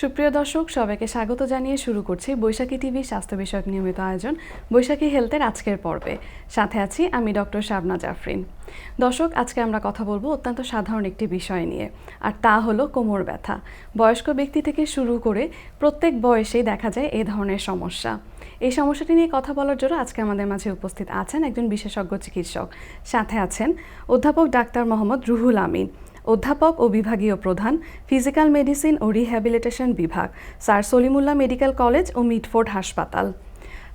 সুপ্রিয় দর্শক, সবাইকে স্বাগত জানিয়ে শুরু করছি বৈশাখী টিভি স্বাস্থ্য বিষয়ক নিয়মিত আয়োজন, বৈশাখী হেলথের আজকের পর্বে। সাথে আছি আমি ডক্টর শাবনা জাফরিন। দর্শক, আজকে আমরা কথা বলব অত্যন্ত সাধারণ একটি বিষয় নিয়ে, আর তা হলো কোমর ব্যথা। বয়স্ক ব্যক্তি থেকে শুরু করে প্রত্যেক বয়সেই দেখা যায় এ ধরনের সমস্যা। এই সমস্যাটি নিয়ে কথা বলার জন্য আজকে আমাদের মাঝে উপস্থিত আছেন একজন বিশেষজ্ঞ চিকিৎসক। সাথে আছেন অধ্যাপক ডাক্তার মোহাম্মদ রুহুল আমিন। অধ্যাপক ও বিভাগীয় প্রধান ফিজিক্যাল মেডিসিন ও রিহ্যাবিলিটেশন বিভাগ স্যার সলিমুল্লাহ মেডিকেল কলেজ ও মিটফোর্ড হাসপাতাল।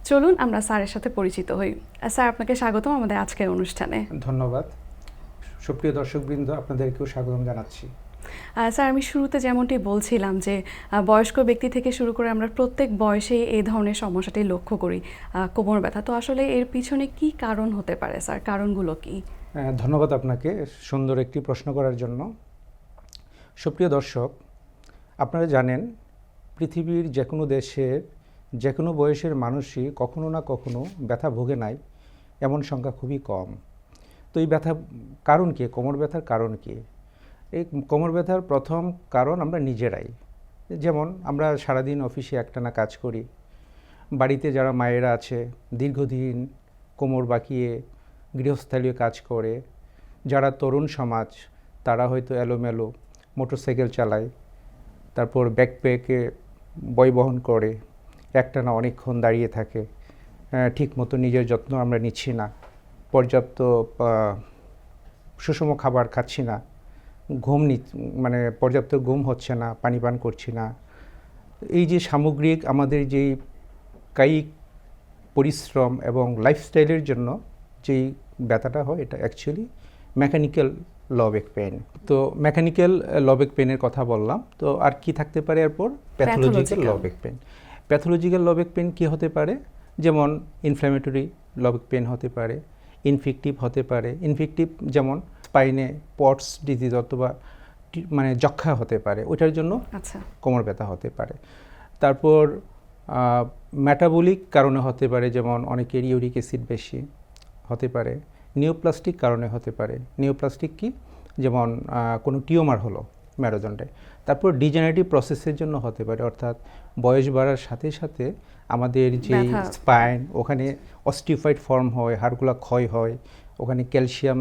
চলুন আমরা স্যারের সাথে পরিচিত হই। স্যার আপনাকে স্বাগতম আমাদের আজকের অনুষ্ঠানে। ধন্যবাদ। সুপ্রিয় দর্শকবৃন্দ আপনাদেরকেও স্বাগতম জানাচ্ছি। স্যার আমি শুরুতে যেমনটি বলছিলাম যে বয়স্ক ব্যক্তি থেকে শুরু করে আমরা প্রত্যেক বয়সেই এই ধরনের সমস্যাটি লক্ষ্য করি কোমর ব্যথা। তো আসলে এর পিছনে কি কারণ হতে পারে স্যার? কারণগুলো কি? ধন্যবাদ আপনাকে সুন্দর একটি প্রশ্ন করার জন্য। সুপ্রিয় দর্শক, আপনারা জানেন, পৃথিবীর যে কোনো দেশের যে কোনো বয়সের মানুষই কখনো না কখনো ব্যথা ভোগে নাই, এমন সংখ্যা খুবই কম। তো এই ব্যথা কারণ কি? কোমর ব্যথার কারণ কি? এই কোমর ব্যথার প্রথম কারণ আমরা নিজেরাই। যেমন, আমরা সারাদিন অফিসে একটানা কাজ করি। বাড়িতে যারা মায়েরা আছে, দীর্ঘদিন কোমর বাঁকিয়ে গৃহস্থালীয় কাজ করে। যারা তরুণ সমাজ, তারা হয়তো এলোমেলো মোটরসাইকেল চালায়, তারপর ব্যাকপ্যাকে বই বহন করে, একটানা অনেকক্ষণ দাঁড়িয়ে থাকে ঠিক মতো নিজের যত্ন আমরা নিচ্ছি না, পর্যাপ্ত সুষম খাবার খাচ্ছি না, ঘুম মানে পর্যাপ্ত ঘুম হচ্ছে না, পানি পান করছি না। এই যে সামগ্রিক আমাদের যেই কায়িক পরিশ্রম এবং লাইফস্টাইলের জন্য যেই ব্যথাটা হয় এটা actually mechanical low back pain তো মেকানিক্যাল লবেক পেনের কথা বললাম তো আর কি থাকতে পারে এরপর? Pathological low back pain pathological low back pain কি হতে পারে? যেমন ইনফ্ল্যামেটরি লবেক পেন হতে পারে ইনফেক্টিভ হতে পারে ইনফেক্টিভ যেমন স্পাইনে পটস ডিজিজ অথবা মানে যক্ষা হতে পারে ওইটার জন্য আচ্ছা। কোমর ব্যথা হতে পারে। তারপর মেটাবলিক কারণে হতে পারে যেমন অনেকের ইউরিক অ্যাসিড বেশি হতে পারে নিওপ্লাস্টিক কারণে হতে পারে। নিওপ্লাস্টিক কি? যেমন কোনো টিউমার হলো ম্যারোদণ্ডে তারপর ডিজেনারেটিভ প্রসেসের জন্য হতে পারে। অর্থাৎ বয়স বাড়ার সাথে সাথে আমাদের যে স্পাইন ওখানে অস্টিফাইড ফর্ম হয় হাড়গুলা ক্ষয় হয় ওখানে ক্যালসিয়াম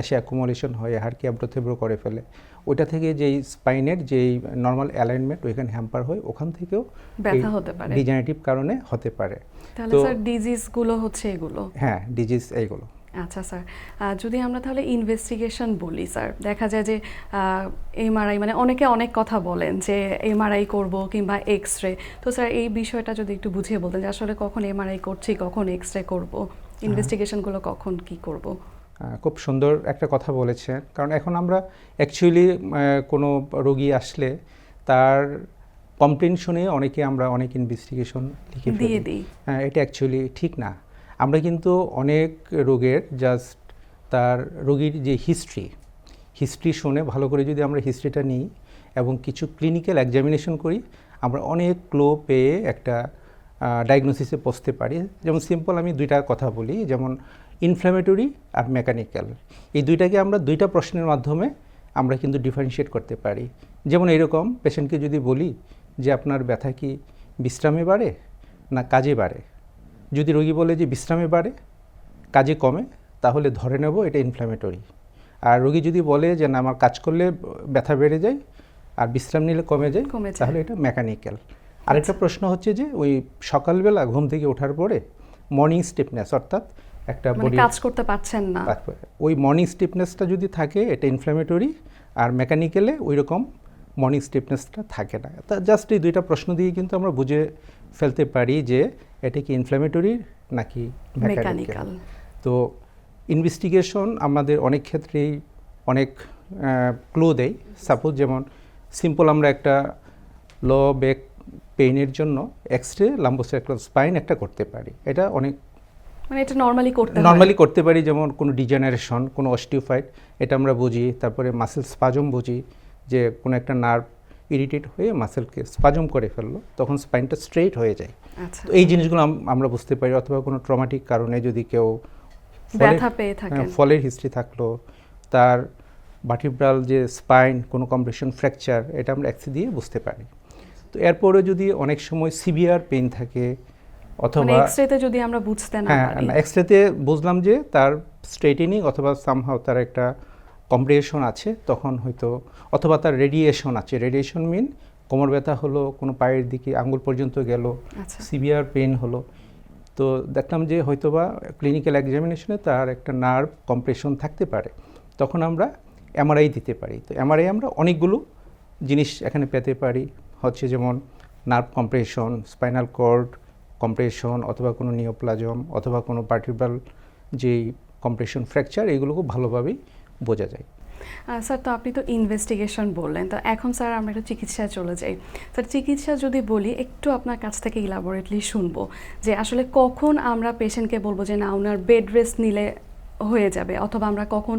এসে অ্যাকুমুলেশন হয় হাড়কে আব্রথেব্র করে ফেলে। ওইটা থেকে যেই স্পাইনের যেই নর্মাল অ্যালাইনমেন্ট ওইখানে হ্যাম্পার হয় ওখান থেকেও ব্যথা হতে পারে। ডিজেনারেটিভ কারণে হতে পারে। তাহলে স্যার ডিজিজগুলো হচ্ছে এগুলো। হ্যাঁ ডিজিজ এইগুলো। আচ্ছা স্যার। যদি আমরা তাহলে ইনভেস্টিগেশন বলি স্যার দেখা যায় যে এমআরআই মানে অনেকে অনেক কথা বলেন যে এমআরআই করব কিংবা এক্স রে তো স্যার এই বিষয়টা যদি একটু বুঝিয়ে বলতেন যে আসলে কখন এমআরআই করছি কখন এক্স রে করব ইনভেস্টিগেশনগুলো কখন কি করব? খুব সুন্দর একটা কথা বলেছেন কারণ এখন আমরা অ্যাকচুয়ালি কোনো রোগী আসলে তার কমপ্লেন শুনে অনেকে আমরা অনেক ইনভেস্টিগেশন লিখে দিয়ে দিই। হ্যাঁ এটা অ্যাকচুয়ালি ঠিক না। আমরা কিন্তু অনেক রোগের জাস্ট তার রোগীর যে হিস্ট্রি হিস্ট্রি শুনে ভালো করে যদি আমরা হিস্ট্রিটা নিই এবং কিছু ক্লিনিক্যাল এক্সামিনেশন করি, আমরা অনেক ক্লো পেয়ে একটা ডায়াগনোসিসে পৌঁছতে পারি। যেমন সিম্পল আমি দুইটা কথা বলি, যেমন ইনফ্ল্যামেটরি আর মেকানিক্যাল এই দুইটাকে আমরা দুইটা প্রশ্নের মাধ্যমে আমরা কিন্তু ডিফারেন্সিয়েট করতে পারি। যেমন এরকম পেশেন্টকে যদি বলি যে আপনার ব্যথা কি বিশ্রামে বাড়ে না কাজে বাড়ে? যদি রোগী বলে যে বিশ্রামে বাড়ে কাজে কমে তাহলে ধরে নেব এটা ইনফ্ল্যামেটরি আর রোগী যদি বলে যে না আমার কাজ করলে ব্যথা বেড়ে যায় আর বিশ্রাম নিলে কমে যায় কমে তাহলে এটা মেকানিক্যাল আরেকটা প্রশ্ন হচ্ছে যে ওই সকালবেলা ঘুম থেকে ওঠার পরে মর্নিং স্টিফনেস অর্থাৎ একটা মানে বডি কাজ করতে পারছেন না। ওই মর্নিং স্টিফনেসটা যদি থাকে এটা ইনফ্ল্যামেটরি আর মেকানিক্যালে ওই রকম মর্নিং স্টিফনেসটা থাকে না। তা জাস্ট এই দুইটা প্রশ্ন দিয়ে কিন্তু আমরা বুঝে ফেলতে পারি যে এটা কি ইনফ্ল্যামেটরি নাকি মেকানিক্যাল তো ইনভেস্টিগেশন আমাদের অনেক ক্ষেত্রেই অনেক ক্লো দেয়। সাপোজ যেমন সিম্পল আমরা একটা ল ব্যাক পেইনের জন্য এক্স রে লাম্বোসাইক্লাল স্পাইন একটা করতে পারি। এটা অনেক মানে এটা নর্মালি করতে নর্মালি করতে পারি যেমন কোনো ডিজেনারেশন কোনো অস্টিওফাইট এটা আমরা বুঝি। তারপরে মাসেল স্পাজম বুঝি যে কোনো একটা নার্ভ ইরিটেট হয়ে মাসেলকে স্পাজম করে ফেলল তখন স্পাইনটা স্ট্রেইট হয়ে যায়। আচ্ছা। তো এই জিনিসগুলো আমরা বুঝতে পারি অথবা কোনো ট্রমাটিক কারণে যদি কেউ ফলের- হ্যাঁ, ফলের হিস্ট্রি থাকল তার বাটিব্রাল যে স্পাইন কোনো কম্প্রেশন ফ্র্যাকচার এটা আমরা এক্সি দিয়ে বুঝতে পারি। তো এরপরে যদি অনেক সময় সিভিয়ার পেইন থাকে মানে অথবা এক্সরেতে যদি আমরা বুঝতে না হ্যাঁ এক্সরেতে বুঝলাম যে তার স্ট্রেটেনিং অথবা সামহাও তার একটা কম্প্রিহেশন আছে তখন হয়তো অথবা তার রেডিয়েশন আছে। রেডিয়েশন মিন কোমর ব্যথা হলো কোনো পায়ের দিকে আঙ্গুল পর্যন্ত গেল আচ্ছা। সিভিয়ার পেন হলো। তো দেখলাম যে হয়তোবা ক্লিনিক্যাল এক্সামিনেশনে তার একটা নার্ভ কম্প্রেশন থাকতে পারে। তখন আমরা এমআরআই দিতে পারি। তো এমআরআই আমরা অনেকগুলো জিনিস এখানে পেতে পারি। হচ্ছে যেমন nerve compression spinal cord compression অথবা কোনো নিওপ্লাজম অথবা কোনো পার্টিবাল যেই কম্প্রেশন ফ্র্যাকচার এগুলো খুব ভালোভাবেই বোঝা যায়। স্যার তো আপনি তো ইনভেস্টিগেশন বললেন তো এখন স্যার আমরা একটু চিকিৎসায় চলে যাই। স্যার চিকিৎসা যদি বলি একটু আপনার কাছ থেকে ইলাবোরেটলি শুনব যে আসলে কখন আমরা পেশেন্টকে বলব যে না ওনার বেড রেস্ট নিলে হয়ে যাবে অথবা আমরা কখন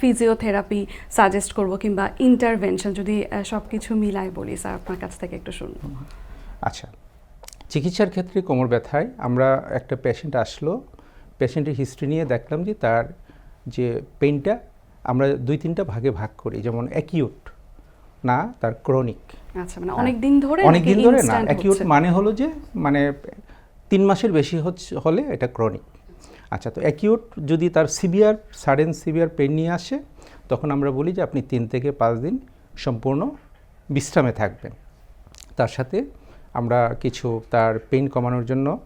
ফিজিওথেরাপি সাজেস্ট করব কিংবা ইন্টারভেনশন যদি সব কিছু মিলাই বলি স্যার আপনার কাছ থেকে একটু শুনব। আচ্ছা চিকিৎসার ক্ষেত্রে কোমর ব্যথায় আমরা একটা পেশেন্ট আসলো পেশেন্টের হিস্ট্রি নিয়ে দেখলাম যে তার যে পেইনটা আমরা দুই তিনটা ভাগে ভাগ করি যেমন অ্যাকিউট না তার ক্রনিক আচ্ছা মানে অনেক দিন ধরে অনেক দিন ধরে না অ্যাকিউট মানে হলো যে মানে তিন মাসের বেশি হচ্ছে হলে এটা ক্রনিক আচ্ছা তো অ্যাকিউট যদি তার সিভিয়ার সাডেন সিভিয়ার পেন নিয়ে আসে তখন আমরা বলি যে আপনি তিন থেকে পাঁচ দিন সম্পূর্ণ বিশ্রামে থাকবেন। তার সাথে আমরা কিছু তার পেইন কমানোর জন্য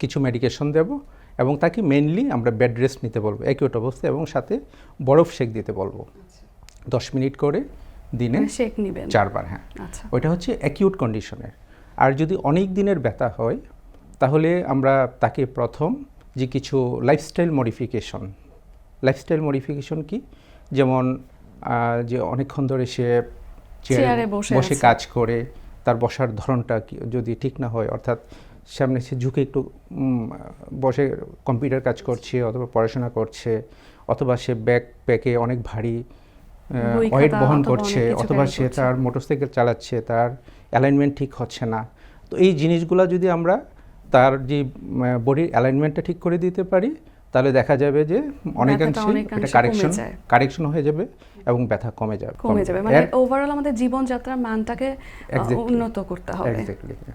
কিছু মেডিকেশন দেব এবং তাকে মেনলি আমরা বেড রেস্ট নিতে বলব অ্যাকিউট অবস্থায় এবং সাথে বরফ শেক দিতে বলব। দশ মিনিট করে দিনে মানে শেক নিবেন। চারবার হ্যাঁ। আচ্ছা। ওইটা হচ্ছে অ্যাকিউট কন্ডিশনের আর যদি অনেক দিনের ব্যথা হয় তাহলে আমরা তাকে প্রথম যে কিছু লাইফস্টাইল মডিফিকেশন লাইফস্টাইল মডিফিকেশন কি? যেমন যে অনেকক্ষণ ধরে সে চেয়ারে বসে কাজ করে তার বসার ধরনটা যদি ঠিক না হয় অর্থাৎ সামনে সে ঝুঁকে একটু বসে কম্পিউটার কাজ করছে অথবা পড়াশোনা করছে অথবা সে ব্যাগ প্যাকে অনেক ভারী ওয়েট বহন করছে অথবা সে। তার মোটরসাইকেল চালাচ্ছে তার অ্যালাইনমেন্ট ঠিক হচ্ছে না। তো এই জিনিসগুলো যদি আমরা তার যে বডির অ্যালাইনমেন্টটা ঠিক করে দিতে পারি তাহলে দেখা যাবে যে অনেকাংশে এটা কারেকশন কারেকশন হয়ে যাবে এবং ব্যথা কমে যাবে। কমে যাবে। মানে ওভারঅল আমাদের জীবনযাত্রার মানটাকে উন্নত করতে হবে।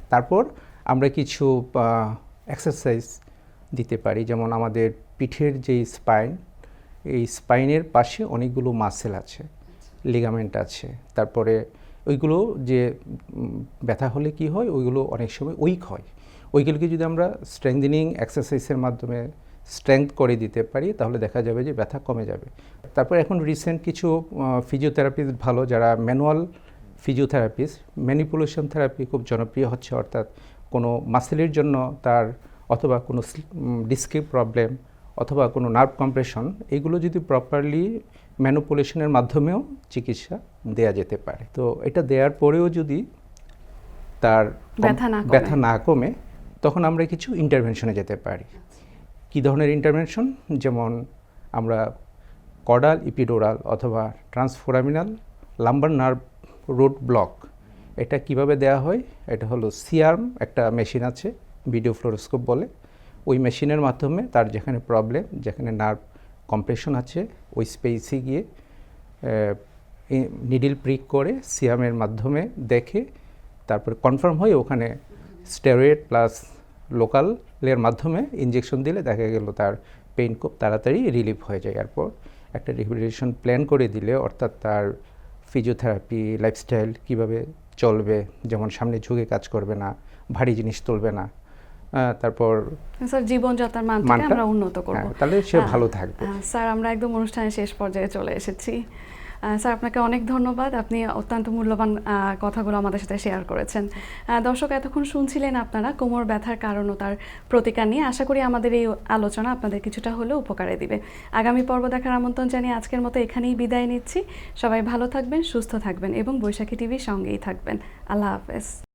তারপর আমরা কিছু এক্সারসাইজ দিতে পারি। যেমন আমাদের পিঠের যে স্পাইন এই স্পাইনের পাশে অনেকগুলো মাসেল আছে লিগামেন্ট আছে। তারপরে ওইগুলো যে ব্যথা হলে কি হয়? ওইগুলো অনেক সময় উইক হয়। ওইগুলোকে যদি আমরা স্ট্রেংথেনিং এক্সারসাইজের মাধ্যমে স্ট্রেংথ করে দিতে পারি, তাহলে দেখা যাবে যে ব্যথা কমে যাবে। তারপর এখন রিসেন্ট কিছু ফিজিওথেরাপিস্ট ভালো, যারা ম্যানুয়াল ফিজিওথেরাপিস্ট ম্যানিপুলেশন থেরাপি খুব জনপ্রিয় হচ্ছে, অর্থাৎ কোনো মাসেলের জন্য তার অথবা কোনো ডিস্কের প্রবলেম অথবা কোনো নার্ভ কম্প্রেশন এগুলো যদি প্রপারলি ম্যানুপুলেশনের মাধ্যমেও চিকিৎসা দেয়া যেতে পারে। তো এটা দেওয়ার পরেও যদি তার ব্যথা না কমে। ব্যথা না কমে তখন আমরা কিছু ইন্টারভেনশনে যেতে পারি। কী ধরনের ইন্টারভেনশন যেমন আমরা কডাল ইপিডোরাল অথবা transforaminal lumbar nerve root block এটা কীভাবে দেয়া হয়? এটা হলো সিআরম একটা মেশিন আছে, ভিডিও ফ্লোরোস্কোপ বলে। ওই মেশিনের মাধ্যমে তার যেখানে প্রবলেম, যেখানে নার্ভ কম্প্রেশন আছে, ওই স্পেসে গিয়ে নিডিল প্রিক করে সিয়ামের মাধ্যমে দেখে, তারপরে কনফার্ম হয়ে ওখানে স্টেরয়েড প্লাস লোকালের মাধ্যমে ইঞ্জেকশন দিলে দেখা গেল তার পেইন খুব তাড়াতাড়ি রিলিফ হয়ে যায়। এরপর একটা রিহেবিলিটেশন প্ল্যান করে দিলে, অর্থাৎ তার ফিজিওথেরাপি, লাইফস্টাইল কীভাবে চলবে যেমন সামনে ঝুঁকে কাজ করবে না ভারী জিনিস তুলবে না তারপর স্যার জীবনযাত্রার মান মানটা আমরা উন্নত করব। হ্যাঁ, তাহলে সে ভালো থাকবে। স্যার আমরা একদম অনুষ্ঠানের শেষ পর্যায়ে চলে এসেছি। স্যার, আপনাকে অনেক ধন্যবাদ। আপনি অত্যন্ত মূল্যবান কথাগুলো আমাদের সাথে শেয়ার করেছেন। দর্শক, এতক্ষণ শুনছিলেন আপনারা কোমর ব্যথার কারণ ও তার প্রতিকার নিয়ে। আশা করি আমাদের এই আলোচনা আপনাদের কিছুটা হলেও উপকারে দিবে। আগামী পর্ব দেখার আমন্ত্রণ জানিয়ে আজকের মতো এখানেই বিদায় নিচ্ছি। সবাই ভালো থাকবেন, সুস্থ থাকবেন এবং বৈশাখী টিভির সঙ্গেই থাকবেন। আল্লাহ হাফেজ।